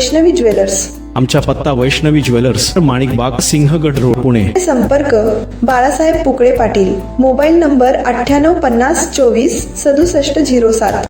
Vaishnavi jewellers. आमचा पत्ता Vaishnavi jewellers माणिक बाग सिंहगड रोड पुणे. संपर्क बाळासाहेब पुकळे पाटील. मोबाईल नंबर अठ्ठ्याण्णव पन्नास चोवीस सदुसष्ट झिरो सात.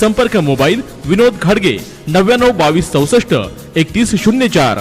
संपर्क मोबाईल विनोद घाडगे नव्याण्णव बावीस चौसष्ट एकतीस शून्य चार.